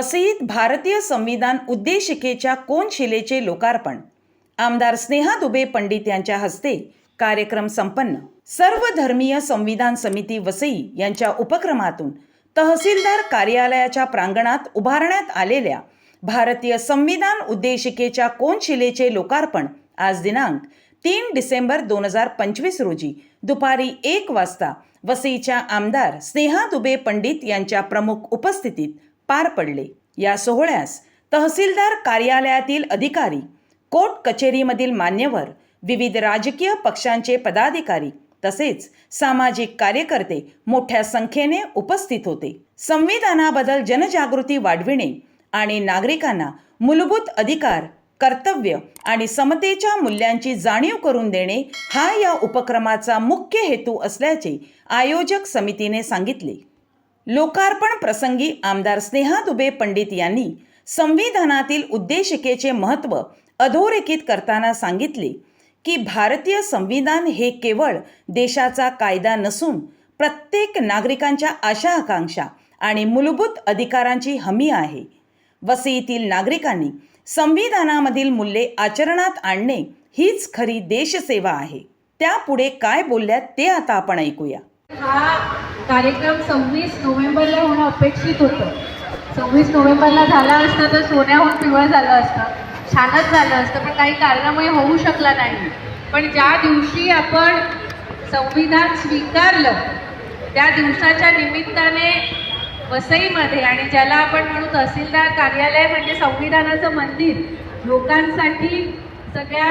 वसईत भारतीय संविधान उद्देशिकेच्या कोनशिलेचे लोकार्पण? आमदार स्नेहा दुबे पंडित यांच्या हस्ते कार्यक्रम संपन्न. सर्व धर्मीय संविधान समिती वसई यांच्या उपक्रमातून तहसीलदार कार्यालयाच्या प्रांगणात उभारण्यात आलेल्या भारतीय संविधान उद्देशिकेच्या कोनशिलेचे लोकार्पण आज दिनांक तीन डिसेंबर दोन हजार पंचवीस रोजी दुपारी एक वाजता वसईच्या आमदार स्नेहा दुबे पंडित यांच्या प्रमुख उपस्थितीत पार पडले. या सोहळ्यास तहसीलदार कार्यालयातील अधिकारी कोर्ट कचेरीमधील मान्यवर विविध राजकीय पक्षांचे पदाधिकारी तसेच सामाजिक कार्यकर्ते मोठ्या संख्येने उपस्थित होते. संविधानाबद्दल जनजागृती वाढविणे आणि नागरिकांना मूलभूत अधिकार कर्तव्य आणि समतेच्या मूल्यांची जाणीव करून देणे हा या उपक्रमाचा मुख्य हेतू असल्याचे आयोजक समितीने सांगितले. लोकार्पण प्रसंगी आमदार स्नेहा दुबे पंडित यांनी संविधानातील उद्देशिकेचे महत्त्व अधोरेखित करताना सांगितले की भारतीय संविधान हे केवळ देशाचा कायदा नसून प्रत्येक नागरिकांच्या आशा आकांक्षा आणि मूलभूत अधिकारांची हमी आहे. वसईतील नागरिकांनी संविधानामधील मूल्ये आचरणात आणणे हीच खरी देशसेवा आहे. त्यापुढे काय बोलल्यात ते आता आपण ऐकूया. हा कार्यक्रम सव्वीस नोव्हेंबरला होणं अपेक्षित होतं. सव्वीस नोव्हेंबरला झाला असता तर सोन्याहून पिवळं झालं असतं. छानच झालं असतं पण काही कारणामुळे होऊ शकला नाही. पण ज्या दिवशी आपण संविधान स्वीकारलं त्या दिवसाच्या निमित्ताने वसईमध्ये आणि ज्याला आपण म्हणू तहसीलदार कार्यालय म्हणजे संविधानाचं मंदिर लोकांसाठी सगळ्या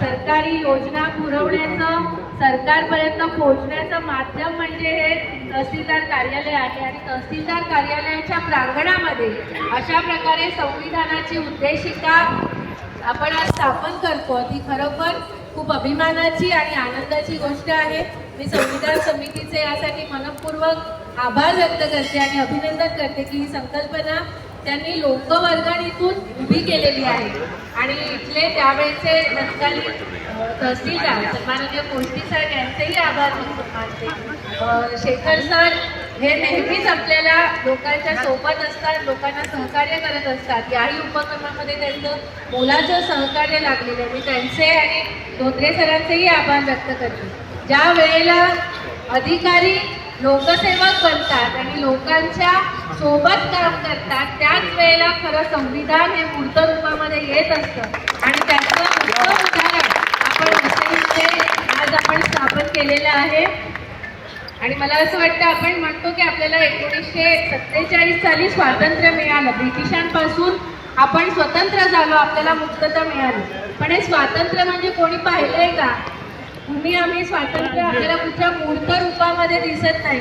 सरकारी योजना पुरवण्याचं सरकारपर्यंत पोहोचण्याचं माध्यम म्हणजे हे तहसीलदार कार्यालय आहे. आणि तहसीलदार कार्यालयाच्या प्रांगणामध्ये अशा प्रकारे संविधानाची उद्देशिका आपण आज स्थापन करतो. ती खरोखर खूप अभिमानाची आणि आनंदाची गोष्ट आहे. मी संविधान समितीचे यासाठी मनपूर्वक आभार व्यक्त करते आणि अभिनंदन करते की ही संकल्पना त्यांनी लोकवर्गणीतून उभी केलेली आहे. आणि इथले त्यावेळेचे तत्कालीन तहसीलदार सन्माननीय कोष्टी सर यांचेही आभार मानते. शेखर सर हे नेहमीच आपल्याला लोकांच्या सोबत असतात लोकांना सहकार्य करत असतात. याही उपक्रमामध्ये त्यांचं मोलाचं सहकार्य लागलेलं आहे. मी त्यांचे आणि धोत्रे सरांचेही आभार व्यक्त करते. ज्या वेळेला अधिकारी लोकसेवक बनतात आणि लोकांच्या सोबत काम करतात त्याच वेळेला खरं संविधान हे मूर्त रूपामध्ये येत असतं. आणि त्याचं उत्तम उदाहरण आपण आज आपण स्थापन केलेलं आहे. आणि मला असं वाटतं आपण म्हणतो की आपल्याला एकोणीसशे सत्तेचाळीस साली स्वातंत्र्य मिळालं. ब्रिटिशांपासून आपण स्वतंत्र झालो आपल्याला मुक्तता मिळाली. पण हे स्वातंत्र्य म्हणजे कोणी पाहिलंय का? तुम्ही आम्ही स्वातंत्र्य आपल्याला कुठल्या मूर्त रूपामध्ये दिसत नाही.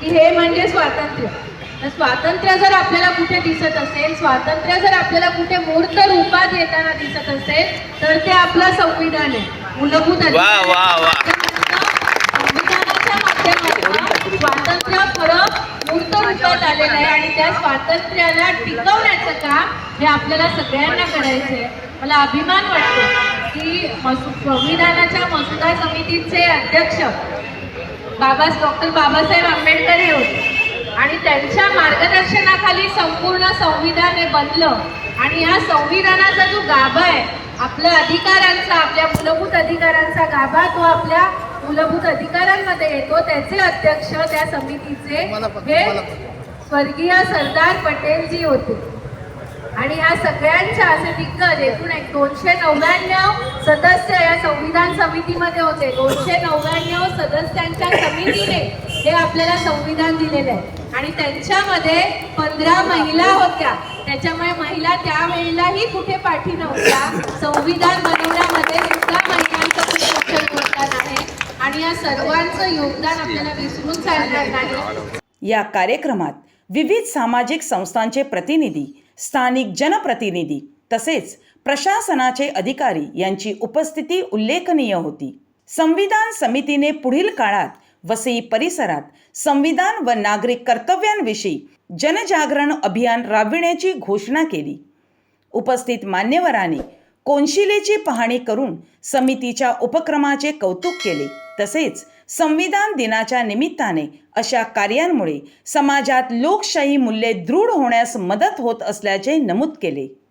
की हे म्हणजे स्वातंत्र्य. तर स्वातंत्र्य जर आपल्याला कुठे दिसत असेल स्वातंत्र्य जर आपल्याला कुठे मूर्त रूपात येताना दिसत असेल तर ते आपलं संविधान आहे. मूलभूत. संविधानाच्या माध्यमातून स्वातंत्र्य खरं मूर्त रूपात आलेलं आहे आणि त्या स्वातंत्र्याला टिकवण्याचं काम हे आपल्याला सगळ्यांना करायचं आहे मला अभिमान वाटतो. की संविधानाच्या मसुदा समितीचे अध्यक्ष बाबा डॉक्टर बाबासाहेब आंबेडकर हे होते. आणि त्यांच्या मार्गदर्शनाखाली संपूर्ण संविधान हे बनलं. आणि या संविधानाचा जो गाभा आहे आपल्या अधिकारांचा आपल्या मूलभूत अधिकारांचा गाभा तो आपल्या मूलभूत अधिकारांमध्ये येतो. त्याचे अध्यक्ष त्या समितीचे हे स्वर्गीय सरदार पटेलजी होते. आणि ह्या सगळ्यांच्या असे दिग्गज एकूण एक दोनशे नव्याण्णव सदस्य या संविधान समितीमध्ये होते. दोनशे नव्याण्णव सदस्यांच्या समितीने हे आपल्याला संविधान दिलेलं आहे. आणि त्यांच्यामध्ये पंधरा महिला होत्या. त्याच्यामुळे महिला त्यावेळेलाही कुठे पाठी नव्हत्या. संविधान बनवण्यामध्ये सुद्धा महिलांचं खूप मोठं योगदान आहे. आणि या सर्वांचं योगदान आपल्याला विसरून चालणार नाही. या कार्यक्रमात विविध सामाजिक संस्थांचे प्रतिनिधी स्थानिक जनप्रतिनिधी तसेच प्रशासनाचे अधिकारी यांची उपस्थिती उल्लेखनीय होती. संविधान समितीने पुढील काळात वसई परिसरात संविधान व नागरिक कर्तव्यांविषयी जनजागरण अभियान राबविण्याची घोषणा केली. उपस्थित मान्यवरांनी कोनशिलेची पाहणी करून समितीच्या उपक्रमाचे कौतुक केले. तसेच संविधान दिनाच्या निमित्ताने अशा कार्यांमुळे समाजात लोकशाही मूल्ये दृढ होण्यास मदत होत असल्याचे नमूद केले.